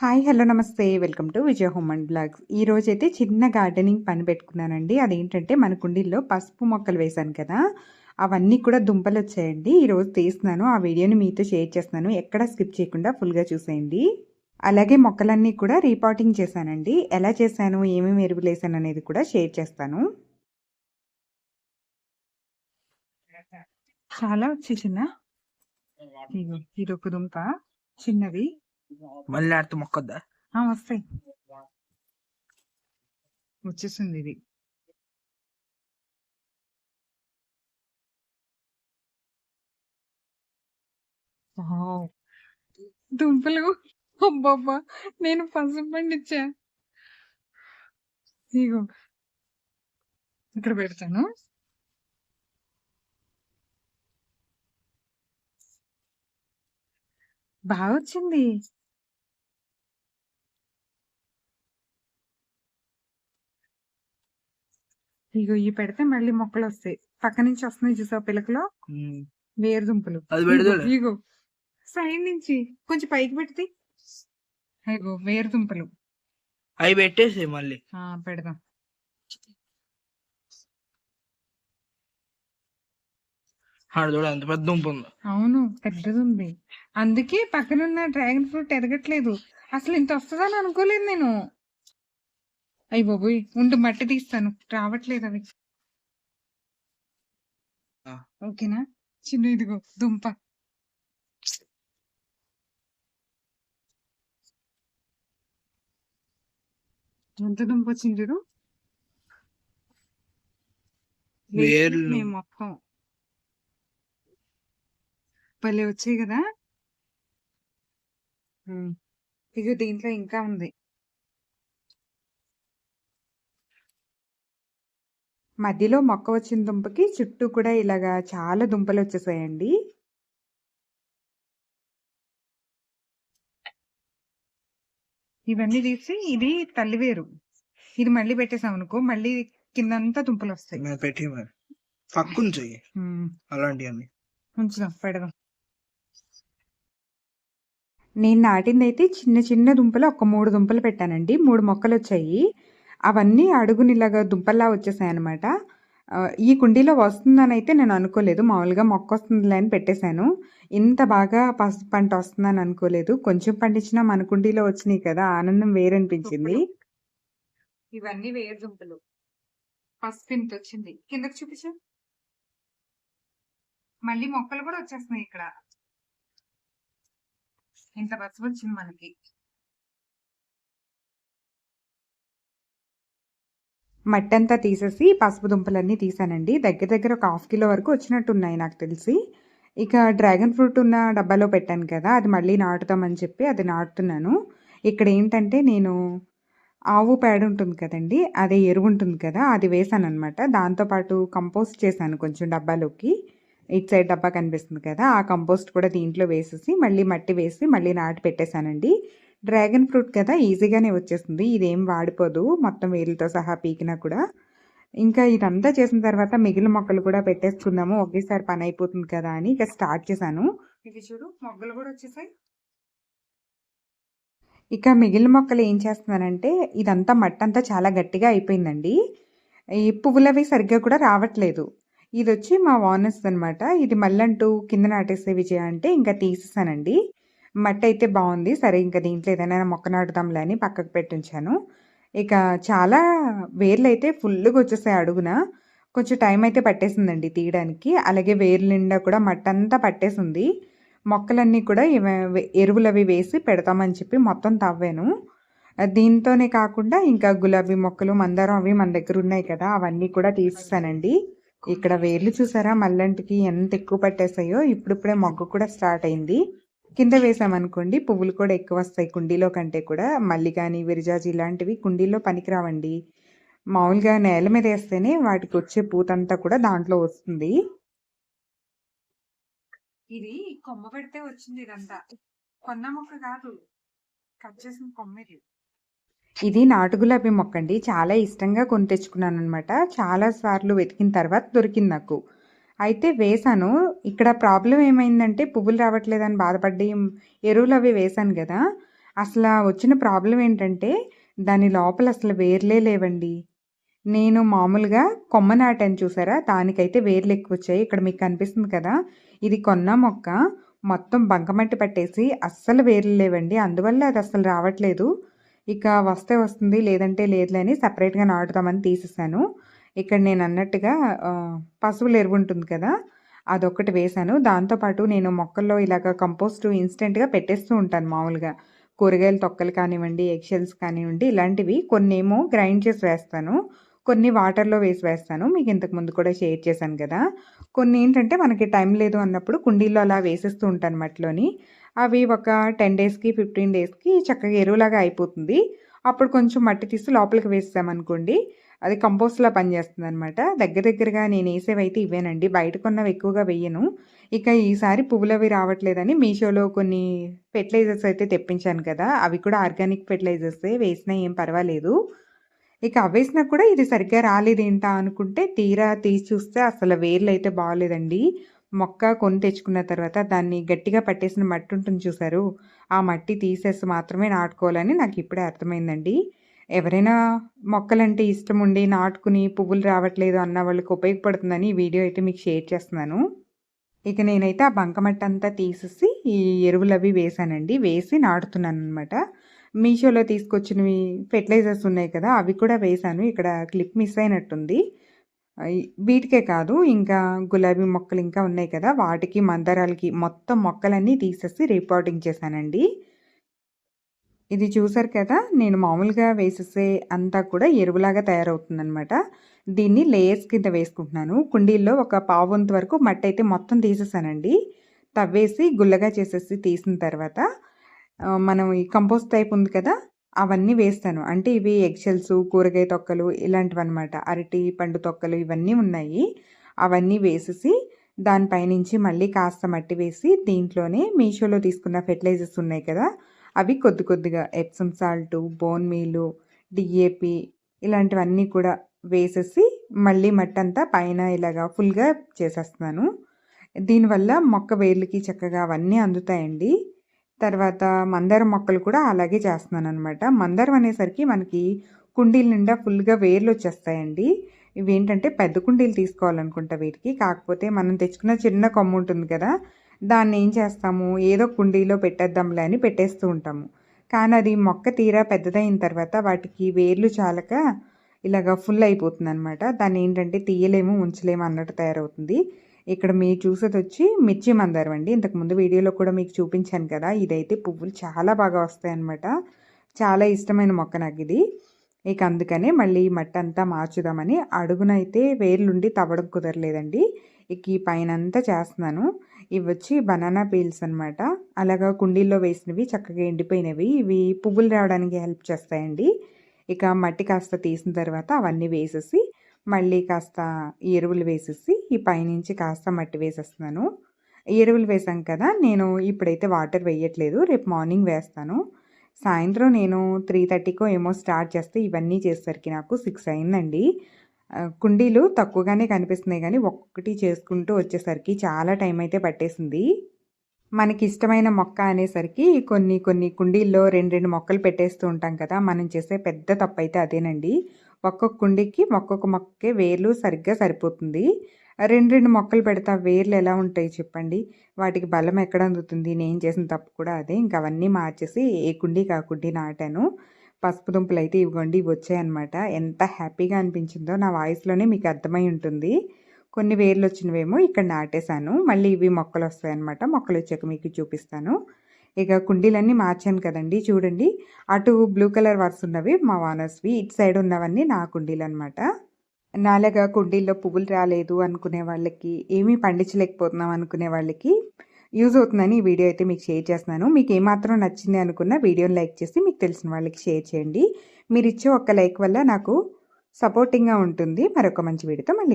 Hi hello నమస్తే. Welcome to Vijaya home and blogs. ఈ రోజైతే చిన్న గార్డెనింగ్ పని పెట్టుకున్నానండి. అదేంటంటే మన కుండీల్లో పసుపు మొక్కలు వేశాను కదా అవన్నీ కూడా దుంపలు వచ్చాయండి. ఈరోజు తీస్తున్నాను. ఆ వీడియోని మీతో షేర్ చేస్తున్నాను. ఎక్కడ స్కిప్ చేయకుండా ఫుల్గా చూసేయండి. అలాగే మొక్కలన్నీ కూడా రీపాటింగ్ చేశానండి. ఎలా చేశాను ఏమేమి ఎరువులు వేసాను అనేది కూడా షేర్ చేస్తాను. చాలా వచ్చేసిందా ఇగో ఇదొక దుంప. చిన్నవి మళ్ళీ ఆడితే మొక్కొద్దా ఆ, వస్తాయి. వచ్చేసింది ఇది. దుంపలు. అబ్బాబ్బా నేను పసుపు ఇచ్చా ఇగో. ఇక్కడ పెడతాను. బాగా వచ్చింది ఇగో ఈ పెడితే మళ్ళీ మొక్కలు వస్తాయి. పక్క నుంచి వస్తున్నాయి చూసావు పిలకలో? వేరు దుంపలు. ఇగో, సైడ్ నుంచి కొంచెం పైకి పెడితే ఇగో వేరు దుంపలు. అవి పెట్టేసి మళ్ళీ. పెడదాం. పెద్ద దుంప ఉందో. అవును పెద్దది ఉంది అందుకే పక్కనున్న డ్రాగన్ ఫ్రూట్ ఎదగట్లేదు అసలు ఇంత వస్తుందని అనుకోలేదు నేను. అయ్యి బాబోయ్ ఉండు మట్టి తీస్తాను. రావట్లేదు అవి. ఓకేనా? చిన్న ఇదిగో దుంప. ఎంత దుంప వచ్చింది మొత్తం. భలే వచ్చాయి కదా. ఇగో దీంట్లో ఇంకా ఉంది. మధ్యలో మొక్క వచ్చిన దుంపకి చుట్టూ కూడా ఇలాగా చాలా దుంపలు వచ్చేసాయండి. ఇవన్నీ తీసి ఇది తల్లివేరు ఇది మళ్ళీ పెట్టేసాం అనుకో మళ్ళీ కిందంతా దుంపలు వస్తాయి. పెట్టి పక్కుని చెయ్యి ఉమ్. అలాంటివన్నీ. ఉంచుదాం పెడదాం. నేను నాటింది అయితే చిన్న చిన్న దుంపలు ఒక మూడు దుంపలు పెట్టానండి. మూడు మొక్కలు వచ్చాయి అవన్నీ అడుగునిలాగా దుంపల్లా వచ్చేసాయి అనమాట ఈ కుండీలో వస్తుందని అయితే నేను అనుకోలేదు. మామూలుగా మొక్క వస్తుందిలే అని పెట్టేశాను. ఇంత బాగా పసుపు పంట వస్తుందని అనుకోలేదు. కొంచెం పండించినా మన కుండీలో వచ్చినాయి కదా ఆనందం వేరనిపించింది. ఇవన్నీ వేరు దుంపలు. పసుపు ఇంత వచ్చింది. కిందకి చూపించు. మళ్ళీ మొక్కలు కూడా వచ్చేస్తున్నాయి ఇక్కడ. ఇంత పసుపు వచ్చింది మనకి. మట్టి అంతా తీసేసి పసుపు దుంపలన్నీ తీసానండి. దగ్గర దగ్గర ఒక హాఫ్ కిలో వరకు వచ్చినట్టు ఉన్నాయి నాకు తెలిసి. ఇక డ్రాగన్ ఫ్రూట్ ఉన్న డబ్బాలో పెట్టాను కదా అది మళ్ళీ నాటుతామని చెప్పి అది నాటుతున్నాను. ఇక్కడ ఏంటంటే నేను ఆవు పేడ ఉంటుంది కదండి అదే ఎరువు ఉంటుంది కదా అది వేసాను అనమాట దాంతోపాటు కంపోస్ట్ చేశాను కొంచెం డబ్బాలోకి. ఇటు సైడ్ డబ్బా కనిపిస్తుంది కదా ఆ కంపోస్ట్ కూడా దీంట్లో వేసేసి మళ్ళీ మట్టి వేసి మళ్ళీ నాటి పెట్టేశానండి. డ్రాగన్ ఫ్రూట్ కదా ఈజీగానే వచ్చేస్తుంది. ఇదేం వాడిపోదు మొత్తం వేర్లతో సహా పీకినా కూడా. ఇంకా ఇదంతా చేసిన తర్వాత మిగిలిన మొక్కలు కూడా పెట్టేసుకుందాము. ఒకేసారి పని అయిపోతుంది కదా అని ఇక స్టార్ట్ చేశాను. ఇది చూడు మొగ్గలు కూడా వచ్చేసాయి. ఇక మిగిలిన మొక్కలు ఏం చేస్తున్నానంటే ఇదంతా మట్టంతా చాలా గట్టిగా అయిపోయిందండి. ఈ పువ్వులవి సరిగ్గా కూడా రావట్లేదు. ఇది వచ్చి మా వానస్ అనమాట ఇది మళ్ళంటూ కింద నాటేసే విజయ అంటే ఇంకా తీసేసానండి. మట్టి అయితే బాగుంది. సరే ఇంకా దీంట్లో ఏదైనా మొక్క నాటుదాంలే అని పక్కకు పెట్టించాను. ఇక చాలా వేర్లు అయితే ఫుల్గా వచ్చేసాయి అడుగున. కొంచెం టైం అయితే పట్టేసిందండి తీయడానికి. అలాగే వేర్ల నిండా కూడా మట్టి అంతా పట్టేసింది. మొక్కలన్నీ కూడా ఇవ- ఎరువులు అవి వేసి పెడతామని చెప్పి మొత్తం తవ్వాను. దీంతోనే కాకుండా ఇంకా గులాబీ మొక్కలు మందారం అవి మన దగ్గర ఉన్నాయి కదా అవన్నీ కూడా తీసేసానండి. ఇక్కడ వేర్లు చూసారా? మల్లంటికి ఎంత ఎక్కువ పట్టేసాయో ఇప్పుడిప్పుడే మొగ్గ కూడా స్టార్ట్ అయింది. కింద వేసామనుకోండి పువ్వులు కూడా ఎక్కువ వస్తాయి కుండీలో కంటే కూడా. మల్లి కానీ విరిజాజి ఇలాంటివి కుండీలో పనికిరావండి. మామూలుగా నేల మీద వేస్తేనే వాటికి వచ్చే పూతంతా కూడా దాంట్లో వస్తుంది. ఇది కొమ్మ పెడితే వచ్చింది ఇదంతా. కొన్న మొక్క కాదు కట్ చేసిన కొమ్మ ఇది. ఇది నాటు గులాబీ మొక్క అండి చాలా ఇష్టంగా కొని తెచ్చుకున్నాను అనమాట చాలా సార్లు వెతికిన తర్వాత దొరికింది నాకు. అయితే వేశాను ఇక్కడ ప్రాబ్లం ఏమైందంటే పువ్వులు రావట్లేదని బాధపడి ఎరువులు అవి వేశాను కదా అసలు వచ్చిన ప్రాబ్లం ఏంటంటే దాని లోపల అసలు వేర్లే లేవండి. నేను మామూలుగా కొమ్మ నాటాను చూసారా? దానికైతే వేర్లు ఎక్కువ వచ్చాయి ఇక్కడ మీకు కనిపిస్తుంది కదా! ఇది కొన్న మొక్క మొత్తం బంకమట్టి పట్టేసి అస్సలు వేర్లు లేవండి. అందువల్ల అది అస్సలు రావట్లేదు. ఇక వస్తే వస్తుంది లేదంటే లేదులే అని సపరేట్గా నాటుదామని తీసేసాను. ఇక్కడ నేను అన్నట్టుగా పశువుల ఎరువు ఉంటుంది కదా! అదొక్కటి వేశాను. దాంతో పాటు నేను మొక్కల్లో ఇలాగ కంపోస్ట్ ఇన్స్టెంట్గా పెట్టేస్తూ ఉంటాను మామూలుగా. కూరగాయల తొక్కలు కానివ్వండి, ఎగ్షెల్స్ కానివ్వండి ఇలాంటివి కొన్ని ఏమో గ్రైండ్ చేసి వేస్తాను. కొన్ని వాటర్‌లో వేసి వేస్తాను. మీకు ఇంతకు ముందు కూడా షేర్ చేశాను కదా! కొన్ని ఏంటంటే మనకి టైం లేదు అన్నప్పుడు కుండీల్లో అలా వేసేస్తూ ఉంటాను మట్టిలోని. అవి ఒక 10 డేస్‌కి, 15 డేస్‌కి చక్కగా ఎరువులాగా అయిపోతుంది. అప్పుడు కొంచెం మట్టి తీసి లోపలికి వేసామనుకోండి అది కంపోస్ట్‌లా పనిచేస్తుందనమాట. దగ్గర దగ్గరగా నేను వేసేవి అయితే ఇవేనండి. బయట కొన్నవి ఎక్కువగా వెయ్యను. ఇక ఈసారి పువ్వులవి రావట్లేదని మీషోలో కొన్ని ఫెర్టిలైజర్స్ అయితే తెప్పించాను కదా! అవి కూడా ఆర్గానిక్ ఫెర్టిలైజర్సే వేసినా ఏం పర్వాలేదు. ఇక అవేసినా కూడా ఇది సరిగ్గా రాలేదేంటా అనుకుంటే తీరా తీసి చూస్తే అసలు వేర్లు అయితే బాగలేదండి మొక్క కొని తెచ్చుకున్న తర్వాత దాన్ని గట్టిగా పట్టేసిన మట్టి ఉంటుంది చూసారు? ఆ మట్టి తీసేసి మాత్రమే నాటుకోవాలని నాకు ఇప్పుడే అర్థమైందండి. ఎవరైనా మొక్కలంటే ఇష్టం ఉండి నాటుకుని పువ్వులు రావట్లేదు అన్న వాళ్ళకి ఉపయోగపడుతుందని ఈ వీడియో అయితే మీకు షేర్ చేస్తున్నాను. ఇక నేనైతే ఆ బంకమట్టి అంతా తీసేసి ఈ ఎరువులు అవి వేశానండి. వేసి నాటుతున్నాను అనమాట మీషోలో తీసుకొచ్చినవి ఫెర్టిలైజర్స్ ఉన్నాయి కదా! అవి కూడా వేశాను. ఇక్కడ క్లిప్ మిస్ అయినట్టుంది. వీటికే కాదు ఇంకా గులాబీ మొక్కలు ఇంకా ఉన్నాయి కదా! వాటికి, మందారాలకి మొత్తం మొక్కలన్నీ తీసేసి రిపోర్టింగ్ చేశానండి. ఇది చూసారు కదా! నేను మామూలుగా వేసేసే అంతా కూడా ఎరువులాగా తయారవుతుందనమాట. దీన్ని లేయర్స్ కింద వేసుకుంటున్నాను. కుండీల్లో ఒక పావుంత వరకు మట్టి అయితే మొత్తం తీసేసానండి. తవ్వేసి గుల్లగా చేసేసి తీసిన తర్వాత మనం ఈ కంపోస్ట్ టైప్ ఉంది కదా! అవన్నీ వేస్తాను. అంటే ఇవి ఎగ్షెల్స్ కూరగాయ తొక్కలు ఇలాంటివన్నమాట. అరటి పండు తొక్కలు ఇవన్నీ ఉన్నాయి. అవన్నీ వేసేసి దానిపైనుంచి మళ్ళీ కాస్త మట్టి వేసి దీంట్లోనే మీషోలో తీసుకున్న ఫెర్టిలైజర్స్ ఉన్నాయి కదా! అవి కొద్ది కొద్దిగా Epsom salt, bone meal, DAP ఇలాంటివన్నీ కూడా వేసేసి మళ్ళీ మట్టి అంతా పైన ఇలాగా ఫుల్‌గా చేసేస్తున్నాను. దీనివల్ల మొక్క వేర్లకి చక్కగా అవన్నీ అందుతాయండి. తర్వాత మందారం మొక్కలు కూడా అలాగే చేస్తున్నాను అనమాట మందారం అనేసరికి మనకి కుండీల నిండా ఫుల్‌గా వేర్లు వచ్చేస్తాయండి ఇవేంటంటే పెద్ద కుండీలు తీసుకోవాలనుకుంటా వీటికి. కాకపోతే మనం తెచ్చుకున్న చిన్న కొమ్మ ఉంటుంది కదా! దాన్ని ఏం చేస్తాము ఏదో కుండీలో పెట్టేద్దాంలే అని పెట్టేస్తూ ఉంటాము. కానీ అది మొక్క తీరా పెద్దదైన తర్వాత వాటికి వేర్లు చాలక ఇలాగ ఫుల్ అయిపోతుందనమాట. దాన్నేంటంటే తీయలేము, ఉంచలేము అన్నట్టు తయారవుతుంది. ఇక్కడ మీరు చూసేది వచ్చి మిర్చి మందారం అండి. ఇంతకుముందు వీడియోలో కూడా మీకు చూపించాను కదా! ఇదైతే పువ్వులు చాలా బాగా వస్తాయన్నమాట. చాలా ఇష్టమైన మొక్క నాకు ఇది ఇక అందుకనే మళ్ళీ మట్టి అంతా మార్చుదామని అడుగునైతే వేర్లుండి తవ్వడం కుదరలేదండి. ఇక ఈ పైనంతా చేస్తున్నాను. ఇవొచ్చి బనానా పీల్స్ అనమాట. అలాగా కుండీల్లో వేసినవి చక్కగా ఎండిపోయినవి. ఇవి పువ్వులు రావడానికి హెల్ప్ చేస్తాయండి. ఇక మట్టి కాస్త తీసిన తర్వాత అవన్నీ వేసేసి మళ్ళీ కాస్త ఎరువులు వేసేసి ఈ పైనుంచి కాస్త మట్టి వేసేస్తున్నాను. ఎరువులు వేసాం కదా! నేను ఇప్పుడైతే వాటర్ వేయట్లేదు. రేపు మార్నింగ్ వేస్తాను. సాయంత్రం నేను 3:30కో ఏమో స్టార్ట్ చేస్తే ఇవన్నీ చేసేసరికి నాకు సిక్స్ అయిందండి. కుండీలు తక్కువగానే కనిపిస్తున్నాయి కానీ ఒక్కటి చేసుకుంటూ వచ్చేసరికి చాలా టైం అయితే పట్టేసింది. మనకి ఇష్టమైన మొక్క అనేసరికి కొన్ని కొన్ని కుండీల్లో 2, 2 మొక్కలు పెట్టేస్తూ ఉంటాం కదా! మనం చేసే పెద్ద తప్పు అయితే అదేనండి. ఒక్కొక్క కుండీకి ఒక్కొక్క మొక్కకే వేర్లు సరిగ్గా సరిపోతుంది. 2, 2 మొక్కలు పెడితే ఆ వేర్లు ఎలా ఉంటాయి చెప్పండి? వాటికి బలం ఎక్కడ అందుతుంది? నేను చేసిన తప్పు కూడా అదే. ఇంకా అవన్నీ మార్చేసి ఏ కుండీ ఆ నాటాను. పసుపు దుంపలు దుంపలైతే ఇవిగోండి వచ్చాయన్నమాట ఎంత హ్యాపీగా అనిపించిందో నా వాయిస్‌లోనే మీకు అర్థమై ఉంటుంది. కొన్ని వేర్లు వచ్చినవేమో ఇక్కడ నాటేశాను. మళ్ళీ ఇవి మొక్కలు వస్తాయన్నమాట మొక్కలు వచ్చాక మీకు చూపిస్తాను. ఇక కుండీలన్నీ మార్చాను కదండీ! చూడండి. అటు బ్లూ కలర్ వర్స్ ఉన్నవి మా ఓనర్స్‌వి. ఇటు సైడ్ ఉన్నవన్నీ నా కుండీలు అనమాట నాలాగా కుండీల్లో పువ్వులు రాలేదు అనుకునే వాళ్ళకి, ఏమీ పండించలేకపోతున్నాం అనుకునే వాళ్ళకి యూజ్ అవుతుందని ఈ వీడియో అయితే మీకు షేర్ చేస్తున్నాను. మీకు ఏమాత్రం నచ్చింది అనుకున్న వీడియోని లైక్ చేసి మీకు తెలిసిన వాళ్ళకి షేర్ చేయండి. మీరు ఇచ్చే ఒక్క లైక్ వల్ల నాకు సపోర్టింగ్‌గా ఉంటుంది. మరొక మంచి వీడియోతో మళ్ళీ